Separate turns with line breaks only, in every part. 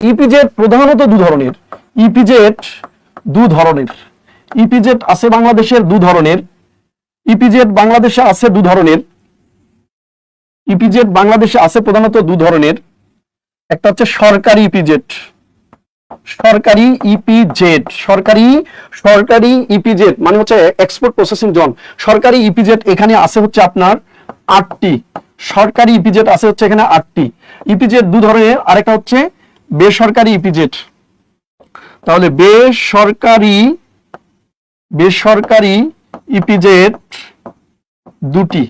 EPZ প্রধানত দু ধরনের ইপিজেড দু ধরনের ইপিজেড আছে বাংলাদেশের দু ধরনের ইপিজেড বাংলাদেশে আছে দু ধরনের ইপিজেড বাংলাদেশে আছে প্রধানত দু ধরনের একটা হচ্ছে সরকারি ইপিজেড সরকারি ইপিজেড সরকারি সরকারি ইপিজেড মানে হচ্ছে এক্সপোর্ট প্রসেসিং জোন সরকারি ইপিজেড এখানে আছে হচ্ছে আপনার আটটি সরকারি ইপিজেড আছে হচ্ছে এখানে আটটি ইপিজেড দু ধরনের আরেকটা হচ্ছে বেসরকারি ইপিজেড। তাহলে বেসরকারি বেসরকারি ইপিজেড দুটি।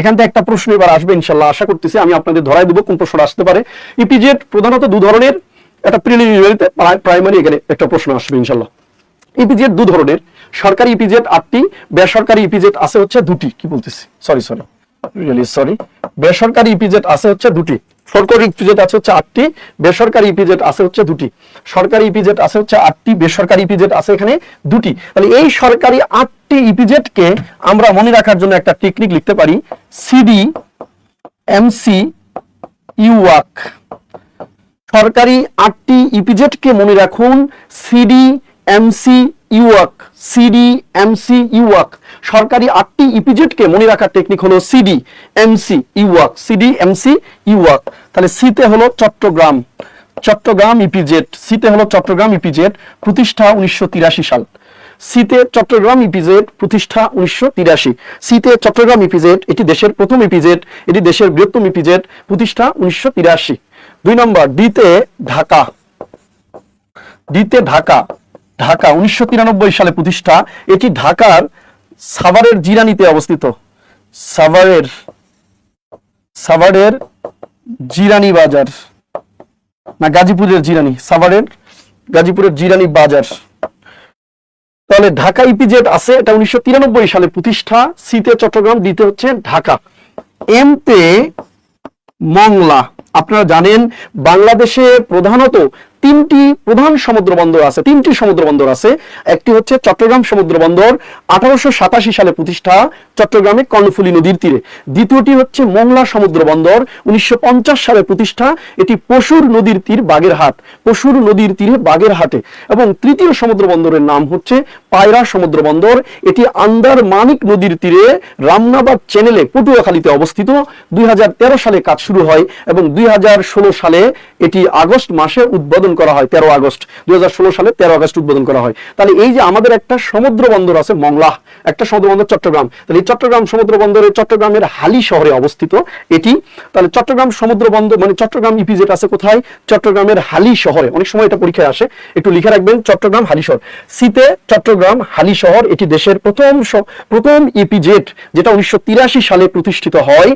এখান থেকে একটা প্রশ্ন এবার আসবে ইনশাল্লাহ, আশা করতেছি আমি আপনাদের ধরাই দেবো, কোন প্রশ্ন আসতে পারে। ইপিজেড প্রধানত দু ধরনের, একটা প্রিলিমিনারিতে প্রাইমারি এখানে একটা প্রশ্ন আসবে ইনশাল্লাহ। ইপিজেড দু ধরনের, সরকারি ইপিজেড আটটি, বেসরকারি ইপিজেড আছে হচ্ছে দুটি। কি বলতেছি? সরি সরি সরি বেসরকারি ইপিজেড আছে হচ্ছে দুটি। সরকারি ইপিজেড আছে হচ্ছে আটটি, বেসরকারি ইপিজেড আছে হচ্ছে দুটি। সরকারি ইপিজেড আছে হচ্ছে আটটি, বেসরকারি ইপিজেড আছে এখানে দুটি। তাহলে এই সরকারি আটটি ইপিজেডকে আমরা মনে রাখার জন্য একটা টেকনিক লিখতে পারি সিডি এমসি ইউওয়াক সরকারি আটটি ইপিজেডকে মনে রাখুন সিডি এমসি ইউওয়াক সিডি এমসি ইউওয়াক সরকারি আটটি ইপিজেডকে মনে রাখার টেকনিক হলো সিডি এমসি ইউওয়াক সিডি এমসি ইউওয়াক তাহলে সিতে হলো চট্টগ্রাম চট্টগ্রাম ইপিজেড সিতে হলো চট্টগ্রাম ইপিজেড প্রতিষ্ঠা উনিশশো সাল। সিতে চট্টগ্রাম ইপিজেড প্রতিষ্ঠা উনিশশো তিরাশি। সিতে চট্টগ্রাম ইপিজেড এটি দেশের প্রথম ইপিজেড এটি দেশের বৃহত্তম ইপিজেড প্রতিষ্ঠা উনিশশো তিরাশি। দুই নম্বর ডিতে ঢাকা। ডিতে ঢাকা। ঢাকা, উনিশশো তিরানব্বই সালে প্রতিষ্ঠা। এটি ঢাকার সাভারের জিরানিতে অবস্থিত। সাভারের সাভারের জিরানি বাজার। না, গাজীপুরের জিরানি, সাভারের গাজীপুরের জিরানি বাজার। তাহলে ঢাকা ইপিজেড আছে, এটা উনিশশো তিরানব্বই সালে প্রতিষ্ঠা। সিতে চট্টগ্রাম, ডিতে হচ্ছে ঢাকা। এমতে মংলা, আপনারা জানেন, বাংলাদেশে প্রধানত তিনটি প্রধান সমুদ্র বন্দর আছে, তিনটি সমুদ্র বন্দর আছে। একটি হচ্ছে চট্টগ্রাম সমুদ্র বন্দর, আঠারোশো সাতাশি সালে প্রতিষ্ঠা চট্টগ্রামে কর্ণফুলী নদীর তীরে। দ্বিতীয়টি হচ্ছে মোংলা সমুদ্র বন্দর, উনিশশো পঞ্চাশ সালে প্রতিষ্ঠা। এটি পশুর নদীর তীর বাগেরহাট, পশুর নদীর তীরে বাগেরহাটে। এবং তৃতীয় সমুদ্র বন্দরের নাম হচ্ছে পায়রা সমুদ্র বন্দর, এটি আন্দার মানিক নদীর তীরে রামনাবাদ চ্যানেলে পটুয়াখালীতে অবস্থিত। দুই সালে কাজ শুরু হয় এবং দুই হাজার ষোলো সালে এটি আগস্ট মাসে উদ্বোধন করা হয়, তেরো আগস্ট। দুই সালে তেরো আগস্ট উদ্বোধন করা হয়। তাহলে এই যে আমাদের একটা সমুদ্র বন্দর আছে মংলা, একটা সমুদ্র বন্দর চট্টগ্রাম। তাহলে এই চট্টগ্রাম সমুদ্র বন্দরে চট্টগ্রামের হালি শহরে অবস্থিত এটি। তাহলে চট্টগ্রাম সমুদ্র বন্দর মানে চট্টগ্রাম ইপিজেট আছে কোথায়? চট্টগ্রামের হালি শহরে। অনেক সময় এটা পরীক্ষায় আসে। একটু লিখে রাখবেন, চট্টগ্রাম হালি শহর। সিতে চট্টগ্রাম হালি শহর এটি দেশের প্রথম প্রথম ইপিজেট যেটা উনিশশো সালে প্রতিষ্ঠিত হয়।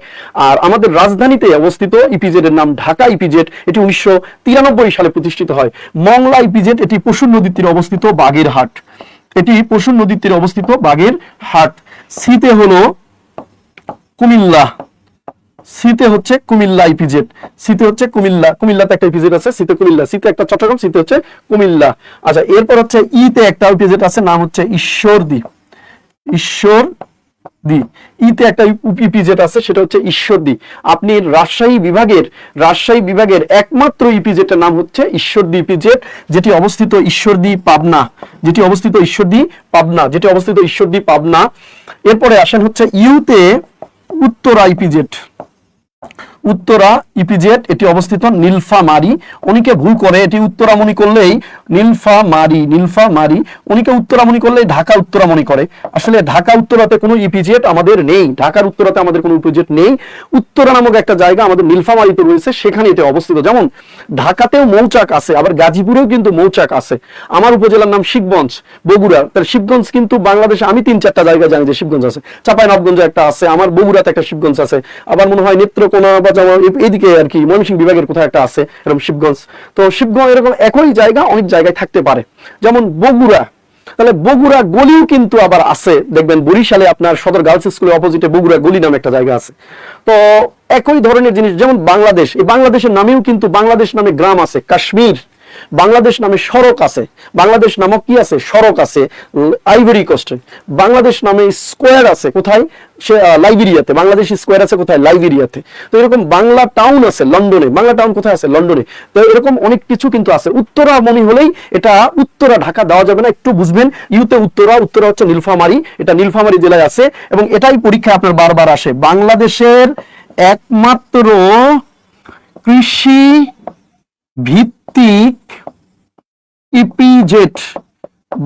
আর আমাদের রাজধানীতে অবস্থিত ইপিজেড এর নাম ঢাকা ইপিজেড এটি উনিশশো সালে প্রতিষ্ঠিত হয়। মংলা ইপিজেড এটি পশুর নদীর তীরে অবস্থিত বাগেরহাট এটি পশুর নদীর তীরে অবস্থিত বাগেরহাট সিতে হলো কুমিল্লা। সিতে হচ্ছে কুমিল্লা ইপিজেড সিতে হচ্ছে কুমিল্লা। কুমিল্লাতে একটা ইপিজেড আছে সিতে কুমিল্লা। সিতে একটা চট্টগ্রাম সিতে হচ্ছে কুমিল্লা। আচ্ছা এরপর হচ্ছে ইতে একটা ইপিজেড আছে, নাম হচ্ছে ঈশ্বরদী। ঈশ্বর দি ইতে একটা ইপিজেড আছে, সেটা হচ্ছে ঈশ্বরদী। আপনি রাজশাহী বিভাগের রাজশাহী বিভাগের একমাত্র ইপিজেটের নাম হচ্ছে ঈশ্বরদী ইপিজেড যেটি অবস্থিত ঈশ্বরদী পাবনা। যেটি অবস্থিত ঈশ্বরদী পাবনা। যেটি অবস্থিত ঈশ্বরদী পাবনা। এরপরে আসেন হচ্ছে ইউতে উত্তরা ইপিজেড উত্তরা ইপিজেড এটি অবস্থিত নীলফামারি। অনেকে ভুল করে এটি উত্তরামণি করলেই নীলফামারি নীলফামারি। অনেকে উত্তরামণি করলেই ঢাকা উত্তরামণি করে। আসলে ঢাকা উত্তরাতে কোনো ইপিজেড আমাদের নেই। ঢাকার উত্তরাতে আমাদের কোনো ইপিজেড নেই। উত্তরা নামক একটা জায়গা আমাদের নীলফামারিতে রয়েছে, সেখানে এটি অবস্থিত। যেমন, ঢাকাতেও মৌচাক আছে, আবার গাজীপুরেও কিন্তু মৌচাক আছে। আমার উপজেলার নাম শিবগঞ্জ, বগুড়া। তার শিবগঞ্জ কিন্তু বাংলাদেশে আমি তিন চারটা জায়গা জানি যে শিবগঞ্জ আছে। চাপাই নবগঞ্জে একটা আছে, আমার বগুড়াতে একটা শিবগঞ্জ আছে। আবার মনে হয় নেত্রকোনা যেমন এইদিকে আর কি, ময়মনসিংহ বিভাগের কোথাও একটা আছে, এরকম শিবগঞ্জ। তো শিবগঞ্জ এরকম একই জায়গা, অনেক জায়গায় থাকতে পারে। যেমন বগুড়া। তাহলে বগুড়া গলিও কিন্তু আবার আছে। দেখবেন বরিশালে আপনার সদর গার্লস স্কুলের অপোজিটে বগুড়া গলি নামে একটা জায়গা আছে। তো একই ধরনের জিনিস, যেমন বাংলাদেশ। এই বাংলাদেশের নামেও কিন্তু বাংলাদেশ নামে গ্রাম আছে, কাশ্মীর। বাংলাদেশ নামে সড়ক আছে। বাংলাদেশ নামক কি আছে? সড়ক আছে আইভরি কোস্টে বাংলাদেশ নামে স্কোয়ার আছে, কোথায়? সে লাইবেরিয়াতে বাংলাদেশ স্কোয়ার আছে, কোথায়? লাইবেরিয়াতে তো এরকম বাংলা টাউন আছে লন্ডনে বাংলা টাউন কোথায় আছে? লন্ডনে তো এরকম অনেক কিছু কিন্তু আছে। উত্তরা মনে হলেই এটা উত্তরা, ঢাকা দেওয়া যাবে না, একটু বুঝবেন। ইউতে উত্তরা উত্তরা হচ্ছে নীলফামারী। এটা নীলফামারী জেলায় আছে। এবং এটাই পরীক্ষা আপনার বারবার আসে। বাংলাদেশের একমাত্র কৃষি ভিত্তিক ইপিজেট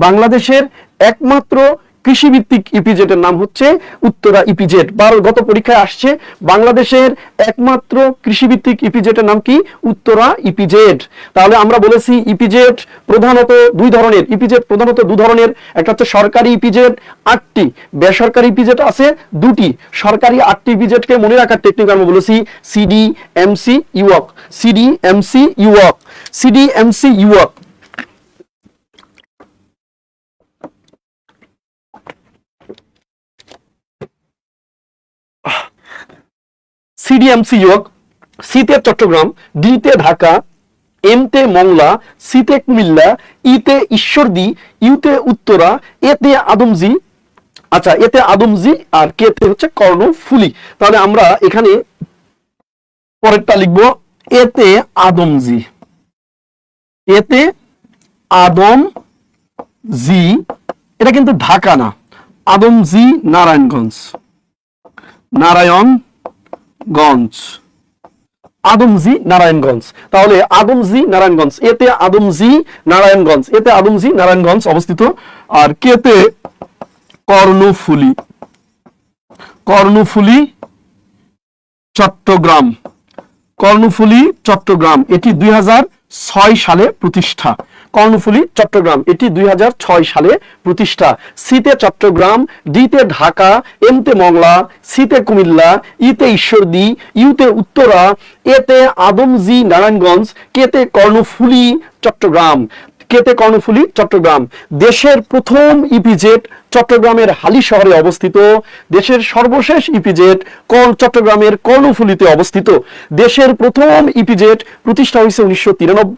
বাংলাদেশের একমাত্র কৃষিভিত্তিক ইপিজেটের নাম হচ্ছে উত্তরা ইপিজেট বার গত পরীক্ষায় আসছে বাংলাদেশের একমাত্র কৃষিভিত্তিক ইপিজেটের নাম কি উত্তরা ইপিজেট তাহলে আমরা বলেছি ইপিজেট প্রধানত দুই ধরনের ইপিজেট প্রধানত দু ধরনের একটা হচ্ছে সরকারি ইপিজেট আটটি বেসরকারি ইপিজেট আছে দুটি সরকারি আটটি ইপিজেটকে মনে রাখার টেকনিক আমরা বলেছি সিডি এমসি ইউক সিডি এমসি ইউক সিডি এমসি ইউক সিডিএমসি যোগ সিতে চট্টগ্রাম ডিতে ঢাকা এমতে মংলা সিতে কুমিল্লা ইতে ঈশ্বরদী ইউতে উত্তরা এতে আদমজি আচ্ছা এতে আদমজি আর কেতে হচ্ছে কর্ণফুলি তাহলে আমরা এখানে পরেরটা লিখব এতে আদমজি এতে আদম জি এটা কিন্তু ঢাকা না। আদমজি নারায়ণগঞ্জ নারায়ণগঞ্জ আদমজি নারায়ণগঞ্জ। তাহলে আদমজি নারায়ণগঞ্জ। এতে আদমজি নারায়ণগঞ্জ। এতে আদমজি নারায়ণগঞ্জ অবস্থিত। আর কেতে? কর্ণফুলি। কর্ণফুলি চট্টগ্রাম। কর্ণফুলি চট্টগ্রাম। এটি দুই হাজার সালে প্রতিষ্ঠা। কর্ণফুলী, চট্টগ্রাম। এটি দুই হাজার ছয় সালে প্রতিষ্ঠা। সিতে চট্টগ্রাম, ডিতে ঢাকা, এমতে মংলা, সিতে কুমিল্লা, ইতে ঈশ্বরদী, ইউতে উত্তরা, এতে আদমজি, নারায়ণগঞ্জ, কেতে কর্ণফুলী, চট্টগ্রাম। কেতে কর্ণফুলি, চট্টগ্রাম। দেশের প্রথম ইপিজেট চট্টগ্রামের হালি শহরে অবস্থিত। দেশের সর্বশেষ ইপিজেট কল চট্টগ্রামের কর্ণফুলিতে অবস্থিত? দেশের প্রথম ইপিজেট প্রতিষ্ঠা হয়েছে উনিশশো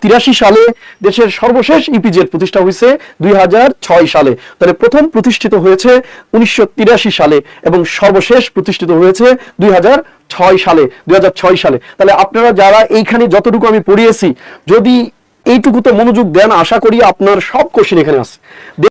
তিরাশি সালে। দেশের সর্বশেষ ইপিজেট প্রতিষ্ঠা হয়েছে দুই হাজার ছয় সালে। তাহলে প্রথম প্রতিষ্ঠিত হয়েছে উনিশশো তিরাশি সালে এবং সর্বশেষ প্রতিষ্ঠিত হয়েছে দুই ছয় সালে দুই হাজার ছয় সালে। তাহলে আপনারা যারা এইখানে যতটুকু আমি পড়িয়েছি, যদি এইটুকুতে মনোযোগ দেন। আশা করি আপনার সব কোশ্চেন এখানে আছে।